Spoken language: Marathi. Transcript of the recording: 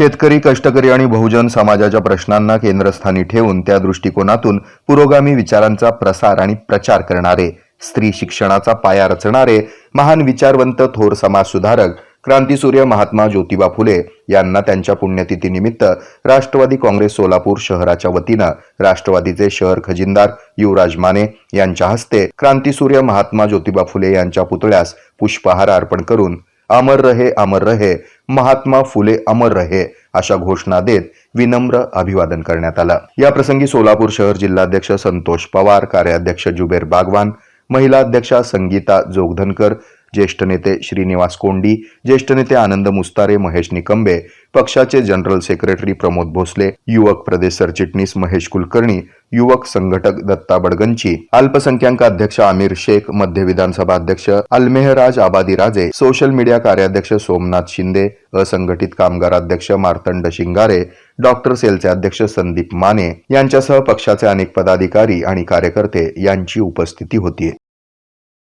शेतकरी कष्टकरी आणि बहुजन समाजाच्या प्रश्नांना केंद्रस्थानी ठेवून त्या दृष्टिकोनातून पुरोगामी विचारांचा प्रसार आणि प्रचार करणारे स्त्री शिक्षणाचा पाया रचणारे महान विचारवंत थोर समाजसुधारक क्रांतीसूर्य महात्मा ज्योतिबा फुले यांना त्यांच्या पुण्यतिथीनिमित्त राष्ट्रवादी काँग्रेस सोलापूर शहराच्या वतीनं राष्ट्रवादीचे शहर खजिनदार युवराज माने यांच्या हस्ते क्रांतीसूर्य महात्मा ज्योतिबा फुले यांच्या पुतळ्यास पुष्पहार अर्पण करून अमर रहे अमर रहे महात्मा फुले अमर रहे अशा घोषणा देत विनम्र अभिवादन करण्यात आलं. या प्रसंगी सोलापूर शहर जिल्हाध्यक्ष संतोष पवार कार्याध्यक्ष जुबेर बागवान महिला अध्यक्षा संगीता जोगधनकर ज्येष्ठ नेते श्रीनिवास कोंडी ज्येष्ठ नेते आनंद मुस्तारे महेश निकंबे पक्षाचे जनरल सेक्रेटरी प्रमोद भोसले युवक प्रदेश सरचिटणीस महेश कुलकर्णी युवक संघटक दत्ता बडगंची अल्पसंख्याक अध्यक्ष आमिर शेख मध्य विधानसभा अध्यक्ष अल्मेहराज आबादी राजे सोशल मीडिया कार्याध्यक्ष सोमनाथ शिंदे असंघटित कामगार अध्यक्ष मार्तंड शिंगारे डॉक्टर सेलचे अध्यक्ष संदीप माने यांच्यासह पक्षाचे अनेक पदाधिकारी आणि कार्यकर्ते यांची उपस्थिती होती.